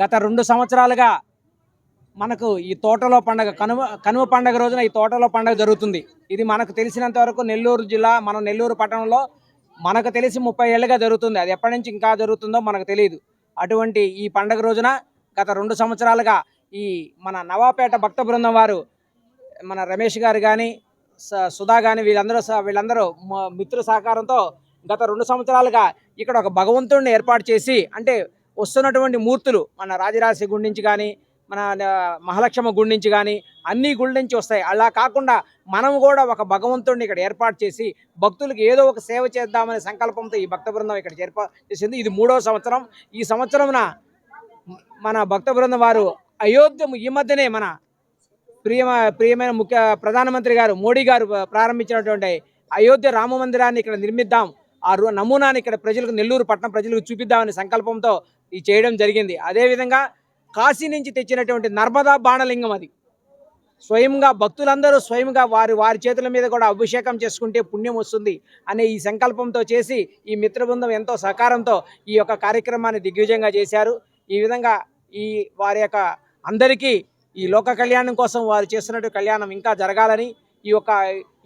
గత రెండు సంవత్సరాలుగా మనకు ఈ తోటలో పండగ కనుమ కనుమ పండగ రోజున ఈ తోటలో పండగ జరుగుతుంది. ఇది మనకు తెలిసినంత వరకు నెల్లూరు జిల్లా మన నెల్లూరు పట్టణంలో మనకు తెలిసి ముప్పై ఏళ్ళుగా జరుగుతుంది. అది ఎప్పటి నుంచి ఇంకా జరుగుతుందో మనకు తెలియదు. అటువంటి ఈ పండగ రోజున గత రెండు సంవత్సరాలుగా ఈ మన నవాపేట భక్త బృందం వారు మన రమేష్ గారు కానీ సుధా కానీ వీళ్ళందరూ స- వీళ్ళందరూ మిత్రు మిత్రుల సహకారంతో గత రెండు సంవత్సరాలుగా ఇక్కడ ఒక భగవంతుడిని ఏర్పాటు చేసి అంటే వస్తున్నటువంటి మూర్తులు మన రాజరాశి గుడి నుంచి కానీ మన మహాలక్ష్మ గుడి నుంచి కానీ అన్ని గుడి నుంచి వస్తాయి. అలా కాకుండా మనం కూడా ఒక భగవంతుడిని ఇక్కడ ఏర్పాటు చేసి భక్తులకు ఏదో ఒక సేవ చేద్దామనే సంకల్పంతో ఈ భక్త బృందం ఇక్కడ ఏర్పాటు చేసింది. ఇది మూడవ సంవత్సరం. ఈ సంవత్సరమున మన భక్త బృందం వారు అయోధ్య ఈ మధ్యనే మన ప్రియమ ప్రియమైన ముఖ్య ప్రధానమంత్రి గారు మోడీ గారు ప్రారంభించినటువంటి అయోధ్య రామ మందిరాన్ని ఇక్కడ నిర్మిద్దాం. ఆ రు- నమూనాని ఇక్కడ ప్రజలకు నెల్లూరు పట్టణం ప్రజలకు చూపిద్దామనే సంకల్పంతో ఇది చేయడం జరిగింది. అదేవిధంగా కాశీ నుంచి తెచ్చినటువంటి నర్మదా బాణలింగం అది. స్వయంగా భక్తులందరూ స్వయంగా వారి వారి చేతుల మీద కూడా అభిషేకం చేసుకుంటే పుణ్యం వస్తుంది అనే ఈ సంకల్పంతో చేసి ఈ మిత్రబృందం ఎంతో సహకారంతో ఈ యొక్క కార్యక్రమాన్ని దిగ్విజయంగా చేశారు. ఈ విధంగా ఈ వారి యొక్క అందరికీ ఈ లోక కళ్యాణం కోసం వారు చేస్తున్నట్టు కళ్యాణం ఇంకా జరగాలని ఈ యొక్క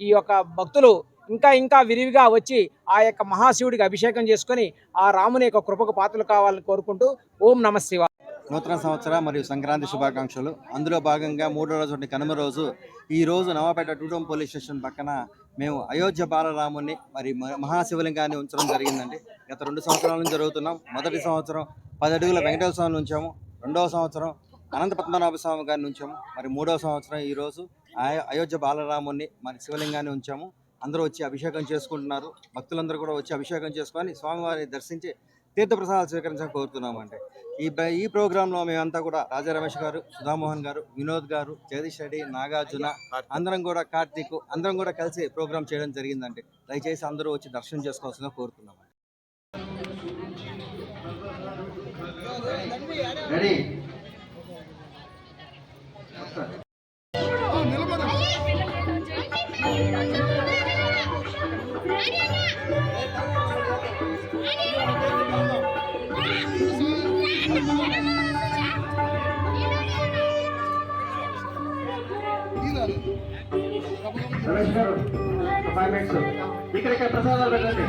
ఈ యొక్క భక్తులు ఇంకా ఇంకా విరివిగా వచ్చి ఆ యొక్క మహాశివుడికి అభిషేకం చేసుకొని ఆ రాముని యొక్క కృపకు పాత్రలు కావాలని కోరుకుంటూ ఓం నమ శివ నూతన సంవత్సర మరియు సంక్రాంతి శుభాకాంక్షలు. అందులో భాగంగా మూడో రోజు కనుమ రోజు ఈ రోజు నవాపేట టూటోం పోలీస్ స్టేషన్ పక్కన మేము అయోధ్య బాలరాముని మరి మహాశివలింగాన్ని ఉంచడం జరిగిందండి. గత రెండు సంవత్సరాల నుంచి జరుగుతున్నాం. మొదటి సంవత్సరం పది అడుగుల వెంకటేశ్వర స్వామిని ఉంచాము. రెండవ సంవత్సరం అనంత పద్మనాభ స్వామి గారిని ఉంచాము. మరి మూడవ సంవత్సరం ఈ రోజు ఆయ- అయోధ్య బాలరాముని మరి శివలింగాన్ని ఉంచాము. అందరూ వచ్చి అభిషేకం చేసుకుంటున్నారు. భక్తులందరూ కూడా వచ్చి అభిషేకం చేసుకొని స్వామివారిని దర్శించి తీర్థప్రసాదాలు స్వీకరించాలని కోరుతున్నామండి. ఈ ఈ ప్రోగ్రాంలో మేమంతా కూడా రాజా రమేష్ గారు సుధామోహన్ గారు వినోద్ గారు జగదీష్ రెడ్డి నాగార్జున అందరం కూడా కార్తీక్ అందరం కూడా కలిసి ప్రోగ్రామ్ చేయడం జరిగిందండి. దయచేసి అందరూ వచ్చి దర్శనం చేసుకోవాల్సిందిగా కోరుతున్నాం రెడీ? ఇక్కడ ఇక్కడ ప్రసాదాలు పెట్టండి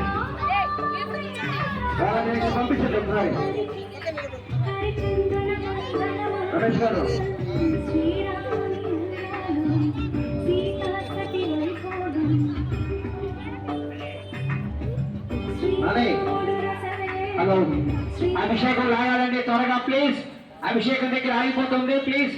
పంపించండి ఒకసారి రమేష్ గారు హలో అభిషేకం లాగాలండి త్వరగా ప్లీజ్ అభిషేకం దగ్గర ఆగిపోతుంది ప్లీజ్